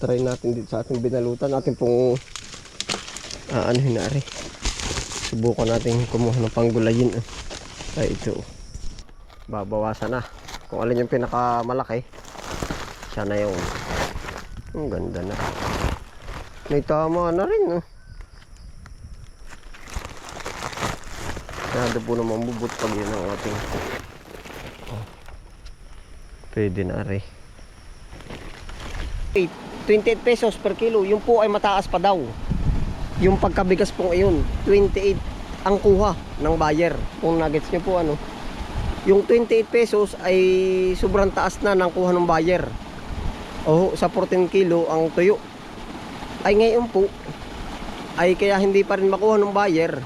try natin dito sa ating binalutan. Natin pong ah, ano hinari. Subukan natin kumuha ng panggulayin. Ay ito. Babawasan na. Kung alin yung pinakamalaki. Siya na yung. Ang ganda na. May tama na rin. Oh. Nado po naman bubut pag yun ang ating. Oh. Pwede na rin. 28 pesos per kilo. Yung po ay mataas pa daw. Yung pagkabigas po ngayon, 28 ang kuha ng buyer. Kung nuggets nyo po ano. Yung 28 pesos ay sobrang taas na ng kuha ng buyer. O sa 14 kilo ang tuyo. Ay ngayon po, ay kaya hindi pa rin makuha ng buyer.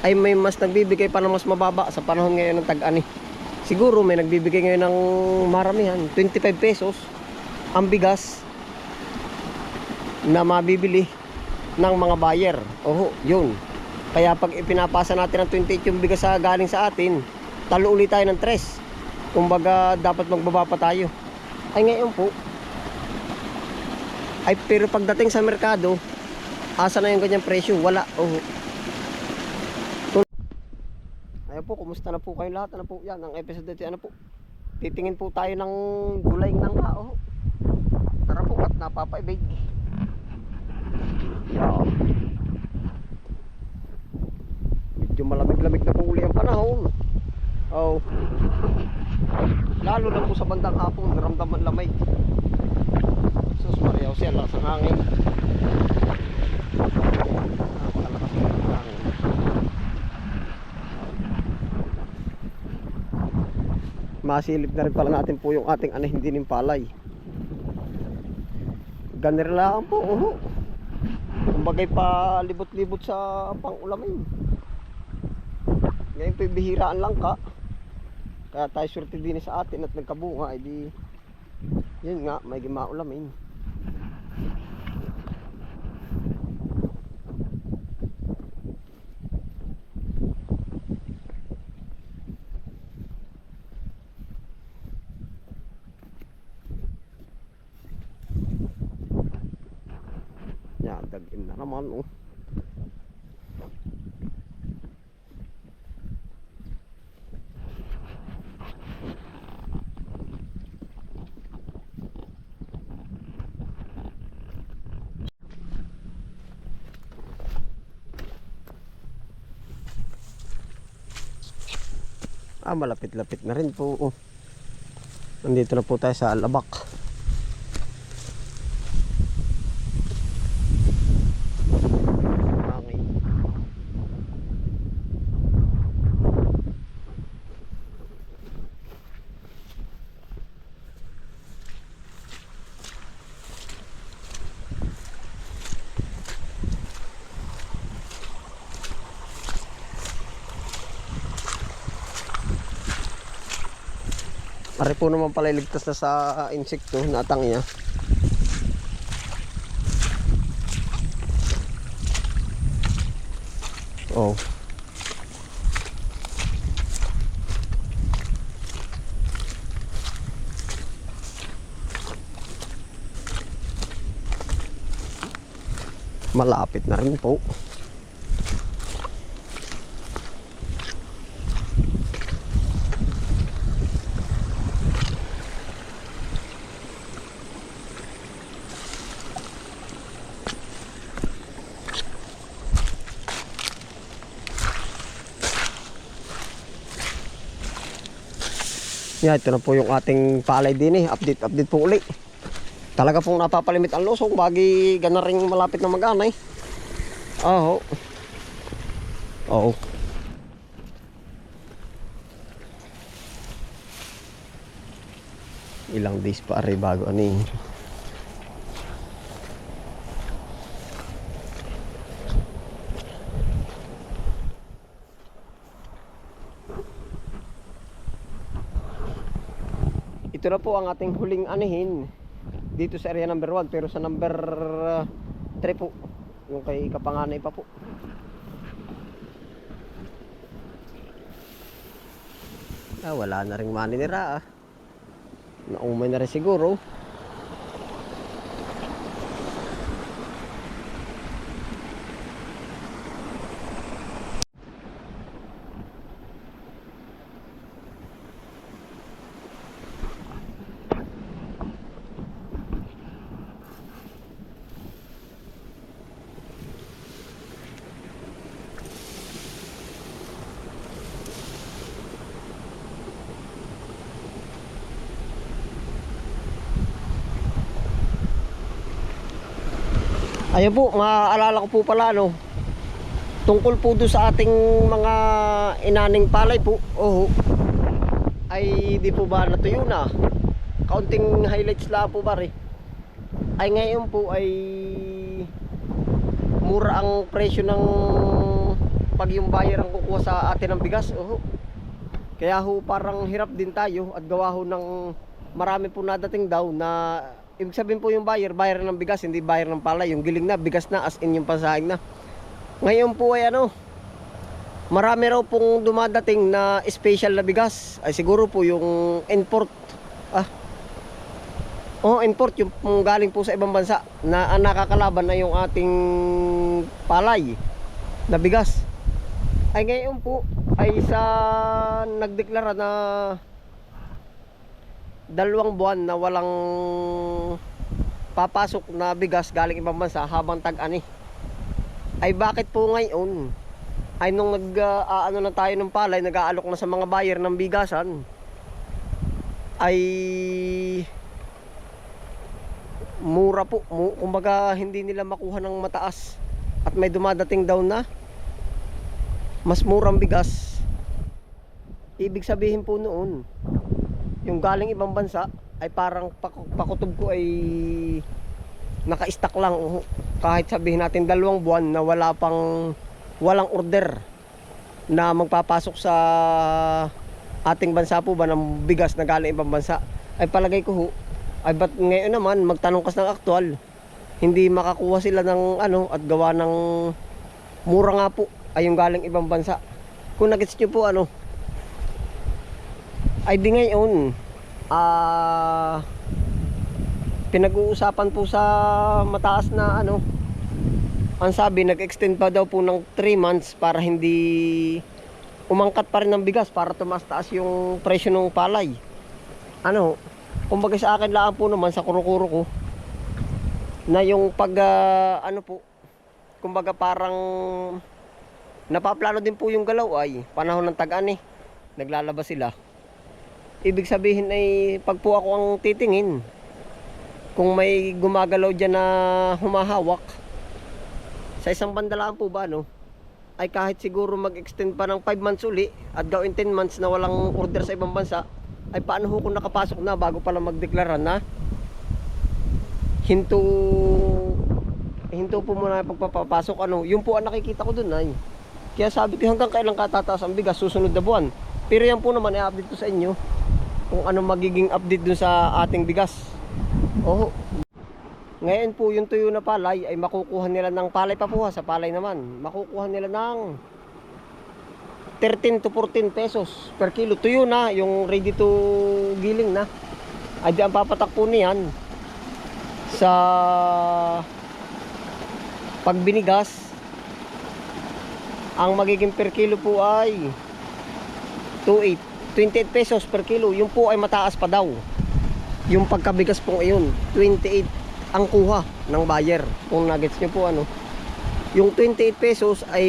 Ay may mas nagbibigay pa ng mas mababa sa panahon ngayon ng tag-ani. Siguro may nagbibigay ngayon ng maramihan, 25 pesos ang bigas na mabibili ng mga buyer. Oho, yun. Kaya pag ipinapasa natin ng 28 yung bigas sa galing sa atin, talo ulit tayo ng 3. Kumbaga, dapat magbaba pa tayo. Ay ngayon po, ay pero pagdating sa merkado, asa na yung ganyang presyo? Wala. Oho. Ayun po, kumusta na po kayo lahat? Ano po yan? Ang episode dito, ano po? Titingin po tayo ng gulay ng kao. Tara po at napapaibig. Yeah. Medyo malamig-lamig na po uli ang panahon. Oh. Lalo na po sa bandang hapon, naramdaman lamig. Sus Maria, siya lakas ng hangin. Masilip na rin pala natin po yung ating anahin din ng palay. Ganir lang po. uho. Kumbagay pa libot-libot sa pang-ulamin. Ngayon po bihiraan lang ka. Kaya tayo surti din sa atin at nagkabunga. Edi, yun nga, may gimaulamin. Yan, dagin na naman. Oh. Ah, malapit-lapit na rin po. Oh. Nandito na po tayo sa Alabak. Hangin. Pare po naman pala iligtas na sa insekto, natang niya. Oh. Malapit na rin po. Yan, ito na po yung ating palay din eh. Update, update po uli. Talaga pong napapalimit ang lusong bagi gana rin malapit na mag-anay. Oo. Oo. Ilang days pa rin bago ano eh. Ito na po ang ating huling anihin dito sa area number 1 pero sa number 3 po yung kay kapanganay pa po. Ah, wala na ring maninira ah. Naumay na rin siguro. Ayun po, maaalala ko po pala ano. Tungkol po doon sa ating mga inaning palay po. Oh. Ay di po ba natuyo na? Kaunting highlights lang po pare. Ay ngayon po ay mura ang presyo ng pag yung buyer ang kukuha sa atin ng bigas. Oh. Kaya ho parang hirap din tayo at gawa ho ng marami po nadating daw na ibig sabihin po yung buyer, buyer ng bigas, hindi buyer ng palay. Yung giling na, bigas na, as in yung pasahing na. Ngayon po ay ano, marami raw pong dumadating na special na bigas. Ay siguro po yung import. Ah, Oh, import yung galing po sa ibang bansa na ang nakakalaban na yung ating palay na bigas. Ay ngayon po ay sa nagdeklara na dalawang buwan na walang papasok na bigas galing ibang bansa habang tag-ani. Ay bakit po ngayon ay nung nag ano na tayo ng palay, nag-aalok na sa mga buyer ng bigasan ay mura po. Mu- Kumbaga hindi nila makuha ng mataas at may dumadating daw na mas murang bigas. Ibig sabihin po noon, yung galing ibang bansa ay parang pak- pakutob ko ay naka-stack lang. Kahit sabihin natin dalawang buwan na wala pang walang order na magpapasok sa ating bansa po ba ng bigas na galing ibang bansa. Ay palagay ko ho ay ba't ngayon naman magtanong kas ng aktual hindi makakuha sila ng ano at gawa ng mura nga po ay yung galing ibang bansa. Kung nagets nyo po ano ay di ngayon. Ah pinag-uusapan po sa mataas na ano. Ang sabi nag-extend pa daw po ng 3 months para hindi umangkat pa rin ng bigas para tumaas taas yung presyo ng palay. Ano kumbaga sa akin lang po naman sa kuro-kuro ko na yung pag ah, ano po kumbaga parang napaplano din po yung galaw ay panahon ng tag-ani. Naglalabas sila ibig sabihin ay pag po ako ang titingin kung may gumagalaw dyan na humahawak sa isang bandalaan po ba no? Ay kahit siguro mag-extend pa ng 5 months uli at gawin 10 months na walang order sa ibang bansa ay paano ho kung nakapasok na bago pala magdeklara na? Hinto hinto po muna yung pagpapasok ano yung po ang nakikita ko dun ay. Kaya sabi ko hanggang kailan katataas ang bigas? Susunod na buwan. Pero yan po naman i-update ko sa inyo kung ano magiging update dun sa ating bigas oh ngayon po yung tuyo na palay ay makukuha nila ng palay pa po ha, sa palay naman makukuha nila ng 13 to 14 pesos per kilo. Tuyo na, yung ready to giling na. Ay di ang papatak po niyan sa pagbinigas. Ang magiging per kilo po ay 28. 28 pesos per kilo. Yung po ay mataas pa daw. Yung pagkabigas po ngayon, 28 ang kuha ng buyer. Kung nuggets nyo po ano yung 28 pesos ay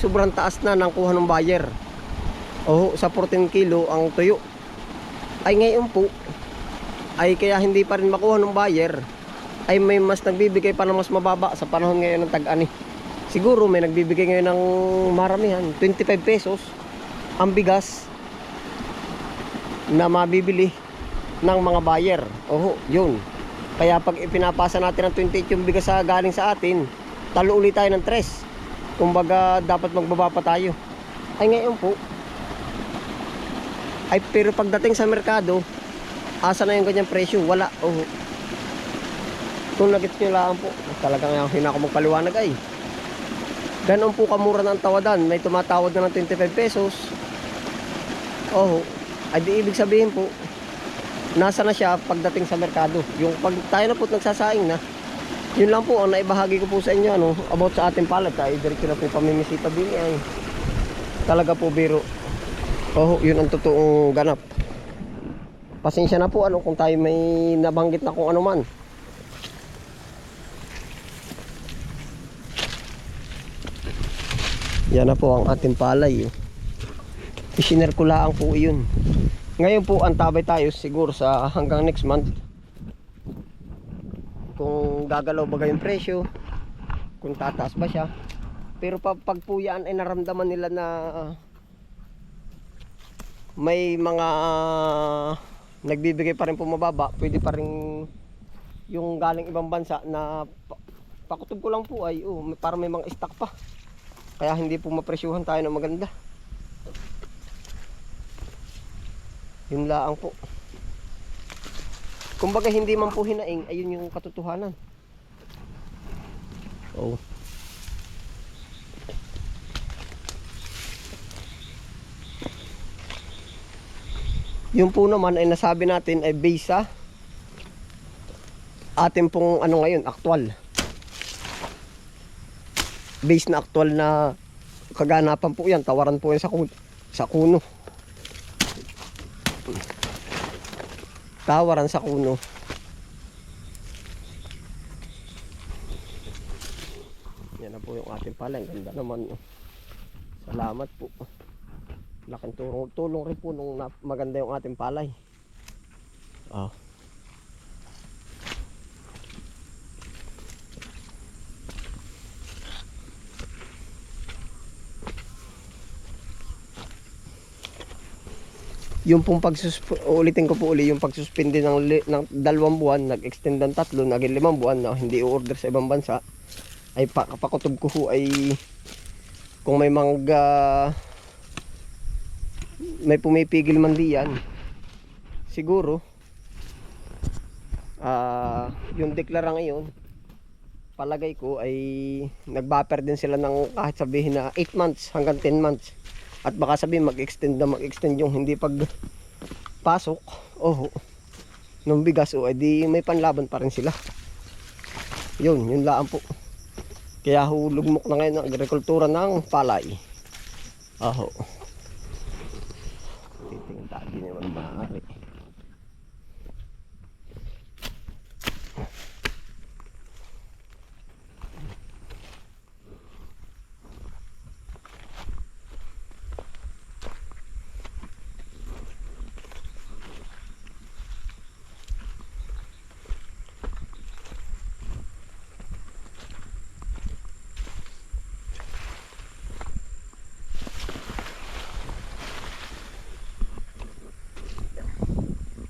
sobrang taas na ng kuha ng buyer. O sa 14 kilo ang tuyo. Ay ngayon po ay kaya hindi pa rin makuha ng buyer ay may mas nagbibigay pa ng mas mababa sa panahon ngayon ng tag-ani. Siguro may nagbibigay ngayon ng maramihan, 25 pesos ang bigas na mabibili ng mga buyer. Oho, yun. Kaya pag ipinapasa natin ng 28 yung bigas sa galing sa atin, talo ulit tayo ng tres. Kumbaga dapat magbaba pa tayo. Ay ngayon po, ay pero pagdating sa merkado, asa na yung ganyang presyo? Wala. Oh. Kung nagits nyo lang po, talagang hindi ako magpaliwanag ay. Ganon po kamura ng tawadan. May tumatawad na ng 25 pesos. Oh, ay di ibig sabihin po, nasa na siya pagdating sa merkado. Yung pag tayo na po nagsasaing na, yun lang po ang naibahagi ko po sa inyo ano, about sa ating palad. Tayo diretso na po pamimisita din ay. Talaga po biro. Oh, yun ang totoong ganap. Pasensya na po ano kung tayo may nabanggit na kung ano man. Yan na po ang ating palay. Oh. Isinare ko lang po yun. Ngayon po antabay tayo siguro sa hanggang next month kung gagalaw ba yung presyo kung tataas ba siya. Pero pag, pag po yan ay naramdaman nila na may mga nagbibigay pa rin po mababa, pwede pa rin yung galing ibang bansa na pa- pakutob ko lang po ay oh, para may mga stock pa. Kaya hindi po mapresyuhan tayo ng maganda. Yun laang po. Kumbaga hindi man po hinaing, ayun yung katotohanan. Oh. Yung po naman ay nasabi natin ay base sa atin pong ano ngayon, aktual. Base na aktual na kaganapan po yan. Tawaran po yan sa, sa kuno. Tawaran sa kuno. Yan na po yung ating pala. Ang ganda naman. oh. Salamat po. Laking tulong, tulong rin po nung maganda yung ating palay. Ah. Yung pong pagsus ulitin ko po uli yung pagsuspende ng, ng dalawang buwan, nag-extend ng tatlo, naging limang buwan na hindi order sa ibang bansa ay pa, pakutob ko ho ay kung may mga may pumipigil man diyan siguro ah yung deklara ngayon palagay ko ay nagbuffer din sila ng kahit sabihin na 8 months hanggang 10 months at baka sabihin mag-extend na mag-extend yung hindi pag pasok oh nung bigas o edi may panlaban pa rin sila. Yun yun lang po. Kaya hulugmok na ngayon ang agrikultura ng palay. Aho. titingin tayo di naman maaari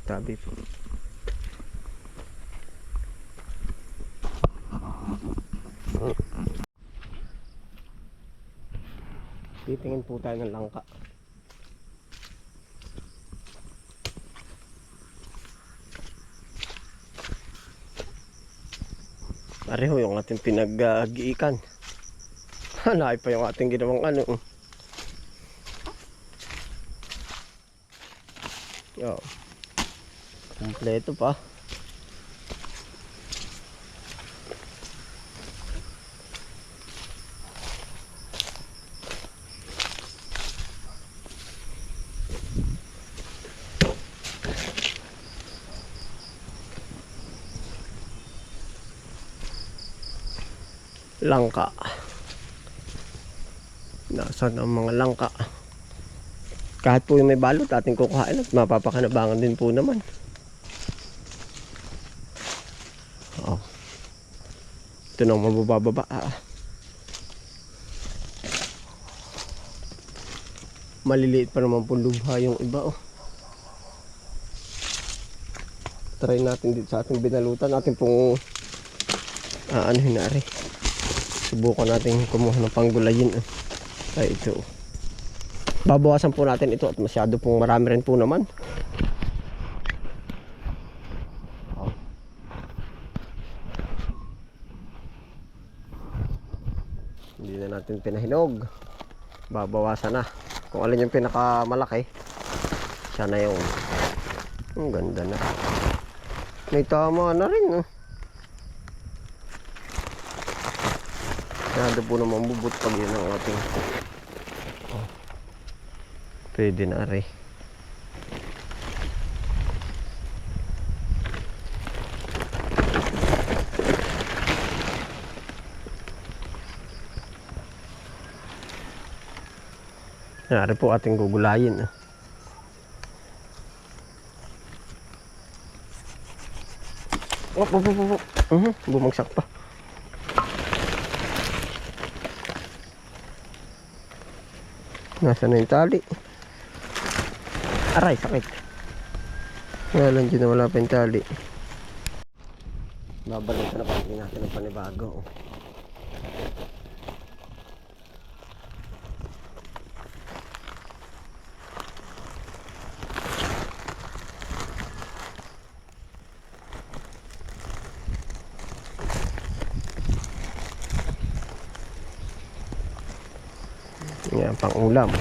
Tabi po. Titingin po tayo ng langka. Pareho yung ating pinag-giikan. Hanay pa yung ating ginawang ano. Yo. Kompleto pa. Langka. Nasaan ang mga langka? Kahit po yung may balot ating kukuhain at mapapakanabangan din po naman. Oo. Ito na mabababa. Ah. Maliliit pa naman po lubha yung iba oh. Try natin dito sa ating binalutan. Ating pong ah, ano hinari. Subukan natin kumuha ng panggulayin. Oh. Ay ito. Babawasan po natin ito at masyado pong marami rin po naman. Hindi na natin pinahinog. Babawasan na. Kung alin yung pinakamalaki, siya na yung ang ganda na. May tama na rin. Oh. Masyado po naman bubot pag yun ang ating Pwede na rin. Nari po ating gugulayin. ah. Op, op, op, op. Mhm, bumagsak pa. Nasa na yung tali? Aray, sakit. Nga lang dyan na wala pa yung tali. Babalik na natin ng panibago. oh. Yan, pang ulam.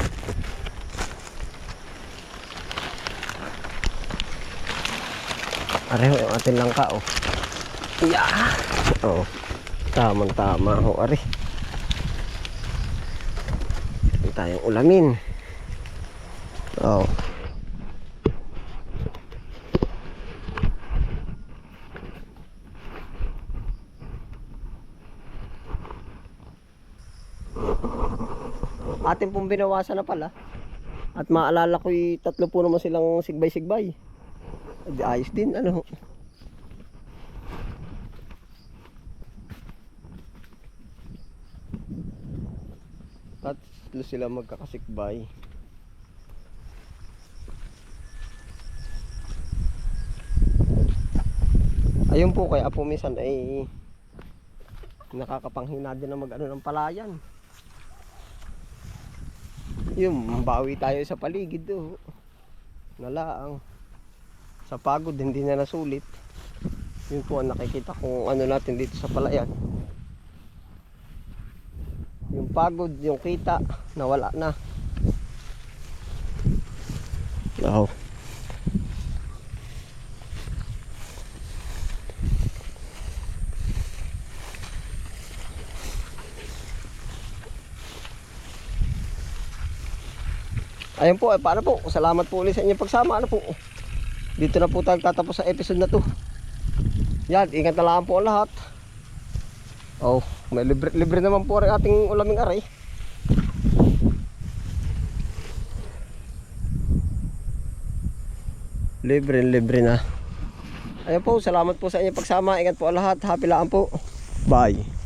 Areho yung ating langka, oh. Yeah! Oo. Tamang tama, oh, are. Ito tayong ulamin. Oh. Atin pong binawasan na pala. At maalala ko'y tatlo po naman silang sigbay-sigbay. Ayos din, ano. Tatlo sila magkakasikbay. Ayun po kaya po minsan ay nakakapanghina din na mag ano ng palayan. Yung bawi tayo sa paligid do. Nalaang. Sa pagod hindi na nasulit. Yun po ang nakikita kung ano natin dito sa palayan. Yung pagod, yung kita, nawala na. Wow. Ayun po, eh, paano po? Salamat po ulit sa inyong pagsama. Ano po? Dito na po tayo tatapos sa episode na to. Yan, ingat na lang po ang lahat. Oh, may libre, libre naman po rin ating ulaming aray. Libre, libre na. Ayun po, salamat po sa inyong pagsama. Ingat po ang lahat. Happy lang po. Bye.